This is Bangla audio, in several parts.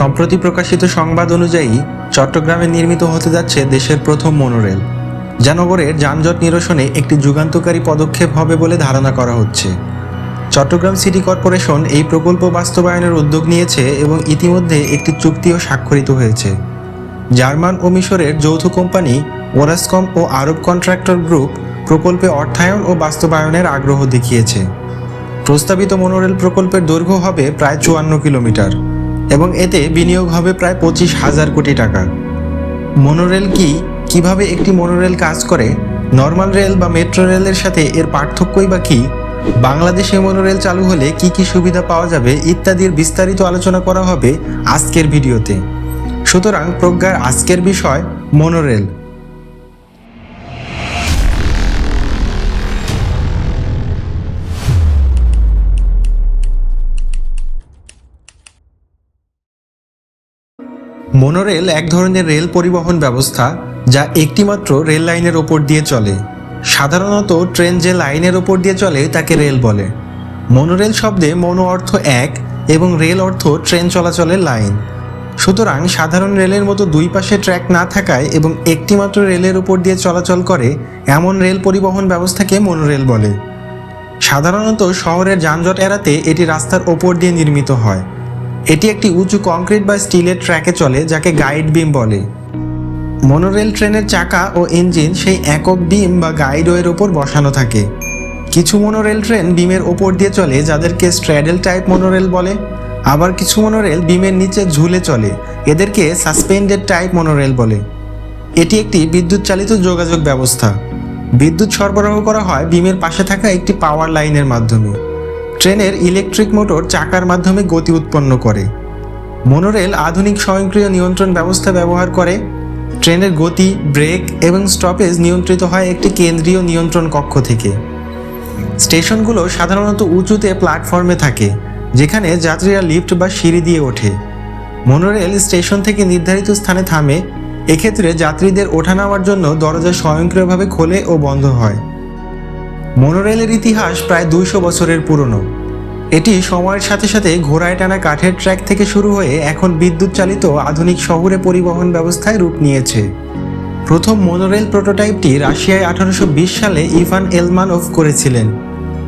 সম্প্রতি প্রকাশিত সংবাদ অনুযায়ী, চট্টগ্রামে নির্মিত হতে যাচ্ছে দেশের প্রথম মনোরেল যা নগরের যানজট নিরসনে একটি যুগান্তকারী পদক্ষেপ হবে বলে ধারণা করা হচ্ছে। চট্টগ্রাম সিটি কর্পোরেশন এই প্রকল্প বাস্তবায়নের উদ্যোগ নিয়েছে এবং ইতিমধ্যে একটি চুক্তিও স্বাক্ষরিত হয়েছে। জার্মান ও মিশরের যৌথ কোম্পানি ওরাসকম ও আরব কন্ট্রাক্টর গ্রুপ প্রকল্পে অর্থায়ন ও বাস্তবায়নের আগ্রহ দেখিয়েছে। প্রস্তাবিত মনোরেল প্রকল্পের দৈর্ঘ্য হবে প্রায় চুয়ান্ন কিলোমিটার। এবং এতে বিনিয়োগ হবে প্রায় পঁচিশ হাজার কোটি টাকা। মনোরেল কি? কীভাবে একটি মনোরেল কাজ করে? নর্মাল রেল বা মেট্রো রেলের সাথে এর পার্থক্যই বা কী? বাংলাদেশে মনোরেল চালু হলে কি কি সুবিধা পাওয়া যাবে ইত্যাদির বিস্তারিত আলোচনা করা হবে আজকের ভিডিওতে। সুতরাং প্রজ্ঞার আজকের বিষয় মনোরেল মনোরেল এক ধরনের রেল পরিবহন ব্যবস্থা যা একটিমাত্র রেল লাইনের ওপর দিয়ে চলে। সাধারণত ট্রেন যে লাইনের ওপর দিয়ে চলে তাকে রেল বলে। মনোরেল শব্দে মনো অর্থ এক এবং রেল অর্থ ট্রেন চলাচলের লাইন সুতরাং সাধারণ রেলের মতো দুই পাশে ট্র্যাক না থাকায় এবং একটিমাত্র রেলের উপর দিয়ে চলাচল করে, এমন রেল পরিবহন ব্যবস্থাকে মনোরেল বলে। সাধারণত শহরের যানজট এড়াতে এটি রাস্তার ওপর দিয়ে নির্মিত হয়। এটি একটি উঁচু কংক্রিট বা স্টিলের ট্র্যাকে চলে, যাকে গাইড বিম বলে। মনোরেল ট্রেনের চাকা ও ইঞ্জিন সেই একক বিম বা গাইডওয়ের ওপর বসানো থাকে। কিছু মনোরেল ট্রেন বিমের ওপর দিয়ে চলে, যাদেরকে স্ট্র্যাডেল টাইপ মনোরেল বলে। আবার কিছু মনোরেল বিমের নিচে ঝুলে চলে, এদেরকে সাসপেন্ডেড টাইপ মনোরেল বলে। এটি একটি বিদ্যুৎ চালিত যোগাযোগ ব্যবস্থা। বিদ্যুৎ সরবরাহ করা হয় বিমের পাশে থাকা একটি পাওয়ার লাইনের মাধ্যমে। ট্রেনের ইলেকট্রিক মোটর চাকার মাধ্যমে গতি উৎপন্ন করে। মনোরেল আধুনিক স্বয়ংক্রিয় নিয়ন্ত্রণ ব্যবস্থা ব্যবহার করে। ট্রেনের গতি ব্রেক এবং স্টপেজ নিয়ন্ত্রিত হয় একটি কেন্দ্রীয় নিয়ন্ত্রণ কক্ষ থেকে। স্টেশনগুলো সাধারণত উঁচুতে প্ল্যাটফর্মে থাকে, যেখানে যাত্রীরা লিফট বা সিঁড়ি দিয়ে ওঠে। মনোরেল স্টেশন থেকে নির্ধারিত স্থানে থামে, এক্ষেত্রে যাত্রীদের ওঠানামার জন্য দরজা স্বয়ংক্রিয়ভাবে খোলে ও বন্ধ হয়। মনোরেলের ইতিহাস প্রায় দুইশো বছরের পুরনো। এটি সময়ের সাথে সাথে ঘোড়ায় টানা কাঠের ট্র্যাক থেকে শুরু হয়ে এখন বিদ্যুৎ চালিত আধুনিক শহুরে পরিবহন ব্যবস্থায় রূপ নিয়েছে। প্রথম মনোরেল প্রোটোটাইপটি রাশিয়ায় আঠারোশো বিশ সালে ইভান এলমানভ করেছিলেন।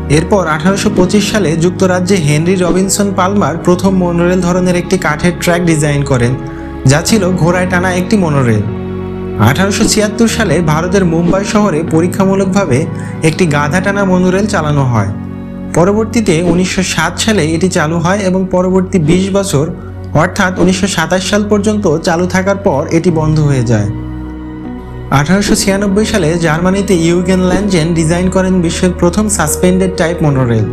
এরপর আঠারোশো পঁচিশ সালে যুক্তরাজ্যে হেনরি রবিনসন পালমার প্রথম মনোরেল ধরনের একটি কাঠের ট্র্যাক ডিজাইন করেন, যা ছিল ঘোড়ায় টানা একটি মনোরেল আঠারোশো ছিয়াত্তর সালে ভারতের মুম্বাই শহরে পরীক্ষামূলকভাবে একটি গাধা টানা মনোরেল চালানো হয়। পরবর্তীতে উনিশশো সাত সালে এটি চালু হয় এবং পরবর্তী ২০ বছর, অর্থাৎ উনিশশো সাতাশ সাল পর্যন্ত চালু থাকার পর এটি বন্ধ হয়ে যায়। আঠারোশো ছিয়ানব্বই সালে জার্মানিতে ইউগেন ল্যান্ডজেন ডিজাইন করেন বিশ্বের প্রথম সাসপেন্ডেড টাইপ মনোরেল,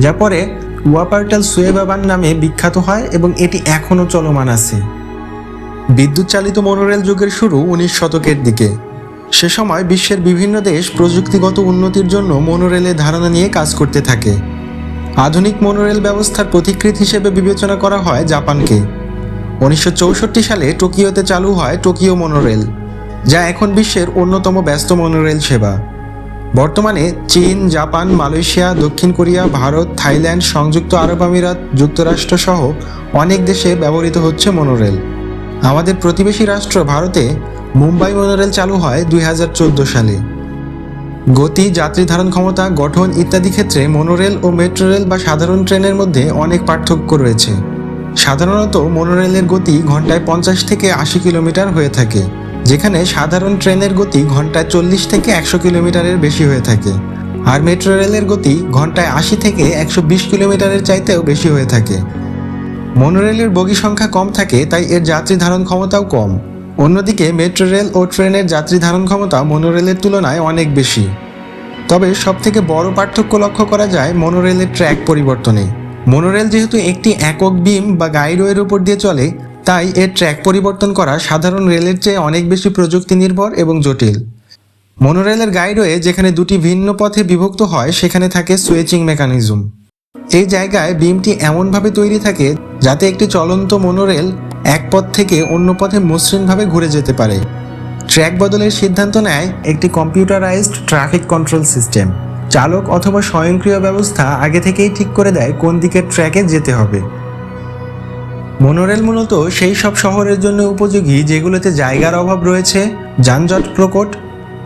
যা পরে ওয়াপার্টাল সুয়েবাবান নামে বিখ্যাত হয় এবং এটি এখনও চলমান আছে। বিদ্যুৎ চালিত মনোরেল যুগের শুরু উনিশ শতকের দিকে। সে সময় বিশ্বের বিভিন্ন দেশ প্রযুক্তিগত উন্নতির জন্য মনোরেলের ধারণা নিয়ে কাজ করতে থাকে। আধুনিক মনোরেল ব্যবস্থার প্রতিকৃত হিসেবে বিবেচনা করা হয় জাপানকে। উনিশশো চৌষট্টি সালে টোকিওতে চালু হয় টোকিও মনোরেল যা এখন বিশ্বের অন্যতম ব্যস্ত মনোরেল সেবা। বর্তমানে চীন, জাপান, মালয়েশিয়া, দক্ষিণ কোরিয়া, ভারত, থাইল্যান্ড, সংযুক্ত আরব আমিরাত, যুক্তরাষ্ট্র সহ অনেক দেশে ব্যবহৃত হচ্ছে মনোরেল আমাদের প্রতিবেশী রাষ্ট্র ভারতে মুম্বাই মনোরেল চালু হয় দুই হাজার চোদ্দ সালে। গতি, যাত্রী ধারণ ক্ষমতা, গঠন ইত্যাদি ক্ষেত্রে মনোরেল ও মেট্রো রেল বা সাধারণ ট্রেনের মধ্যে অনেক পার্থক্য রয়েছে। সাধারণত মনোরেলের গতি ঘন্টায় পঞ্চাশ থেকে আশি কিলোমিটার হয়ে থাকে, যেখানে সাধারণ ট্রেনের গতি ঘন্টায় চল্লিশ থেকে একশো কিলোমিটারের বেশি হয়ে থাকে, আর মেট্রো রেলের গতি ঘন্টায় আশি থেকে একশো বিশ কিলোমিটারের চাইতেও বেশি হয়ে থাকে। মনোরেলের বগি সংখ্যা কম থাকে, তাই এর যাত্রী ধারণ ক্ষমতাও কম। অন্যদিকে মেট্রো রেল ও ট্রেনের যাত্রী ধারণ ক্ষমতা মনোরেলের তুলনায় অনেক বেশি। তবে সবথেকে বড় পার্থক্য লক্ষ্য করা যায় মনোরেলের ট্র্যাক পরিবর্তনে। মনোরেল যেহেতু একটি একক বিম বা গাইডওয়ের উপর দিয়ে চলে, তাই এর ট্র্যাক পরিবর্তন করা সাধারণ রেলের চেয়ে অনেক বেশি প্রযুক্তি নির্ভর এবং জটিল। মনোরেলের গাইডওয়ে যেখানে দুটি ভিন্ন পথে বিভক্ত হয়, সেখানে থাকে সুইচিং মেকানিজম এই জায়গায় বিমটি এমনভাবে তৈরি থাকে যাতে একটি চলন্ত মনোরেল এক পথ থেকে অন্য পথে মসৃণভাবে ঘুরে যেতে পারে। ট্র্যাক বদলের সিদ্ধান্ত নেয় একটি কম্পিউটারাইজড ট্রাফিক কন্ট্রোল সিস্টেম চালক অথবা স্বয়ংক্রিয় ব্যবস্থা আগে থেকেই ঠিক করে দেয় কোন দিকের ট্র্যাকে যেতে হবে। মনোরেল মূলত সেই সব শহরের জন্য উপযোগী যেগুলোতে জায়গার অভাব রয়েছে, যানজট প্রকট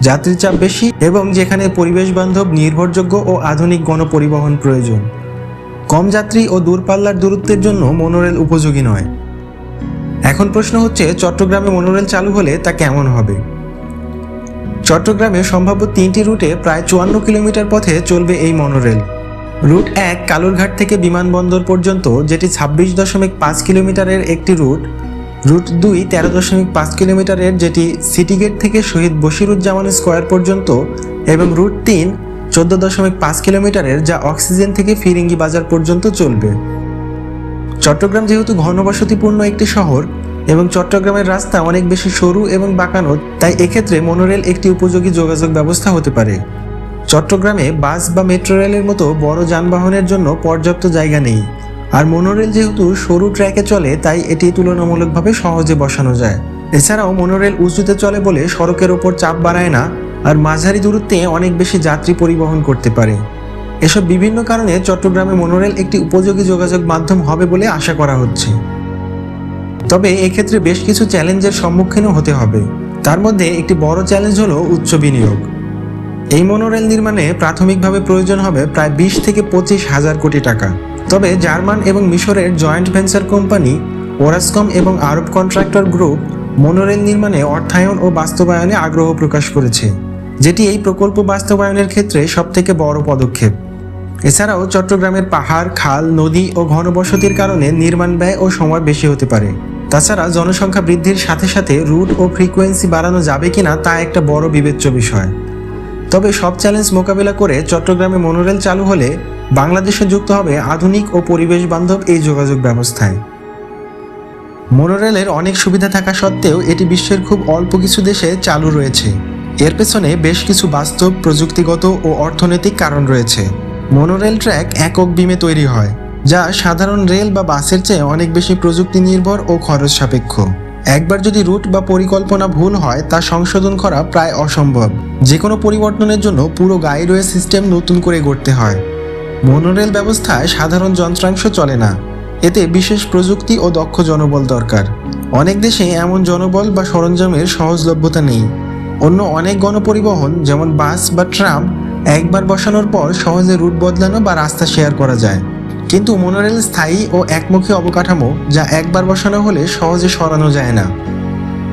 যাত্রীর চাপ বেশি এবং যেখানে পরিবেশ বান্ধব, নির্ভরযোগ্য ও আধুনিক গণপরিবহন প্রয়োজন। কম যাত্রী ও দূরপাল্লার দূরত্বের জন্য মনোরেল উপযোগী নয়। এখন প্রশ্ন হচ্ছে, চট্টগ্রামে মনোরেল চালু হলে তা কেমন হবে? চট্টগ্রামে সম্ভাব্য তিনটি রুটে প্রায় চুয়ান্ন কিলোমিটার পথে চলবে এই মনোরেল রুট এক কালুরঘাট থেকে বিমানবন্দর পর্যন্ত, যেটি ছাব্বিশ দশমিক পাঁচ কিলোমিটারের একটি রুট। রুট দুই তেরো দশমিক পাঁচ কিলোমিটারের, যেটি সিটি গেট থেকে শহীদ বশিরুজ্জামান স্কোয়ার পর্যন্ত, এবং রুট তিন চোদ্দ দশমিক পাঁচ কিলোমিটারের যা অক্সিজেন থেকে ফিরিঙ্গি বাজার পর্যন্ত চলবে। চট্টগ্রাম যেহেতু ঘনবসতিপূর্ণ একটি শহর এবং চট্টগ্রামের রাস্তা অনেক বেশি সরু এবং বাঁকানো, তাই এক্ষেত্রে মনোরেল একটি উপযোগী যোগাযোগ ব্যবস্থা হতে পারে। চট্টগ্রামে বাস বা মেট্রো রেলের মতো বড় যানবাহনের জন্য পর্যাপ্ত জায়গা নেই। আর মনোরেল যেহেতু সরু ট্র্যাকে চলে, তাই এটি তুলনামূলকভাবে সহজে বসানো যায়। এছাড়াও মনোরেল উঁচুতে চলে বলে সড়কের ওপর চাপ বাড়ায় না আর মাঝারি দূরত্বে অনেক বেশি যাত্রী পরিবহন করতে পারে। এসব বিভিন্ন কারণে চট্টগ্রামে মনোরেল একটি উপযোগী যোগাযোগ মাধ্যম হবে বলে আশা করা হচ্ছে। তবে এক্ষেত্রে বেশ কিছু চ্যালেঞ্জের সম্মুখীনও হতে হবে। তার মধ্যে একটি বড় চ্যালেঞ্জ হলো উচ্চ বিনিয়োগ। এই মনোরেল নির্মাণে প্রাথমিকভাবে প্রয়োজন হবে প্রায় বিশ থেকে পঁচিশ হাজার কোটি টাকা। তবে জার্মান এবং মিশরের জয়েন্ট ভেঞ্চার কোম্পানি, ওরাসকম এবং আরব কন্ট্রাক্টর গ্রুপ মনোরেল নির্মাণে অর্থায়ন ও বাস্তবায়নে আগ্রহ প্রকাশ করেছে। যেটি এই প্রকল্প বাস্তবায়নের ক্ষেত্রে সবথেকে বড় পদক্ষেপ। এছাড়াও চট্টগ্রামের পাহাড়, খাল, নদী ও ঘনবসতির কারণে নির্মাণ ব্যয় ও সময় বেশি হতে পারে। তাছাড়া জনসংখ্যা বৃদ্ধির সাথে সাথে রুট ও ফ্রিকোয়েন্সি বাড়ানো যাবে কিনা তা একটা বড় বিবেচ্য বিষয়। তবে সব চ্যালেঞ্জ মোকাবিলা করে চট্টগ্রামে মনোরেল চালু হলে বাংলাদেশে যুক্ত হবে আধুনিক ও পরিবেশ বান্ধব এই যোগাযোগ ব্যবস্থায়। মনোরেলের অনেক সুবিধা থাকা সত্ত্বেও এটি বিশ্বের খুব অল্প কিছু দেশে চালু রয়েছে। এর পেছনে বেশ কিছু বাস্তব, প্রযুক্তিগত ও অর্থনৈতিক কারণ রয়েছে। মনোরেল ট্র্যাক একক বিমে তৈরি হয়, যা সাধারণ রেল বা বাসের চেয়ে অনেক বেশি প্রযুক্তি নির্ভর ও খরচ সাপেক্ষ একবার যদি রুট বা পরিকল্পনা ভুল হয়, তা সংশোধন করা প্রায় অসম্ভব। যে কোনো পরিবর্তনের জন্য পুরো গাইডওয়ে সিস্টেম নতুন করে গড়তে হয়। মনোরেল ব্যবস্থায় সাধারণ যন্ত্রাংশ চলে না। এতে বিশেষ প্রযুক্তি ও দক্ষ জনবল দরকার। অনেক দেশে এমন জনবল বা সরঞ্জামের সহজলভ্যতা নেই। অন্য অনেক গণপরিবহন, যেমন বাস বা ট্রাম, একবার বসানোর পর সহজে রুট বদলানো বা রাস্তা শেয়ার করা যায়। কিন্তু মনোরেল স্থায়ী ও একমুখী অবকাঠামো, যা একবার বসানো হলে সহজে সরানো যায় না।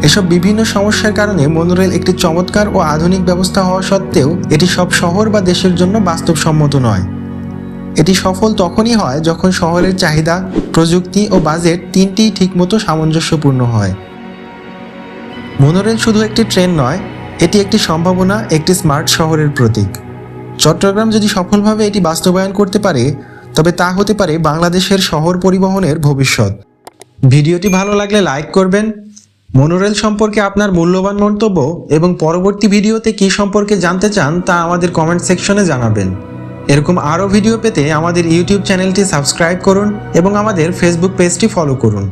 এসব বিভিন্ন সমস্যার কারণে মনোরেল একটি চমৎকার ও আধুনিক ব্যবস্থা হওয়া সত্ত্বেও এটি সব শহর বা দেশের জন্য বাস্তবসম্মত নয়। এটি সফল তখনই হয় যখন শহরের চাহিদা, প্রযুক্তি ও বাজেট তিনটিই ঠিকমতো সামঞ্জস্যপূর্ণ হয়। মনোরেল শুধু একটি ট্রেন নয় এটি একটি সম্ভাবনা, একটি স্মার্ট শহরের প্রতীক। চট্টগ্রাম যদি সফলভাবে এটি বাস্তবায়ন করতে পারে, তবে তা হতে পারে বাংলাদেশের শহর পরিবহনের ভবিষ্যৎ। ভিডিওটি ভালো লাগলে লাইক করবেন। মনোরেল সম্পর্কে আপনার মূল্যবান মন্তব্য এবং পরবর্তী ভিডিওতে কী সম্পর্কে জানতে চান তা আমাদের কমেন্ট সেকশনে জানাবেন। এরকম আরও ভিডিও পেতে আমাদের ইউটিউব চ্যানেলটি সাবস্ক্রাইব করুন এবং আমাদের ফেসবুক পেজটি ফলো করুন।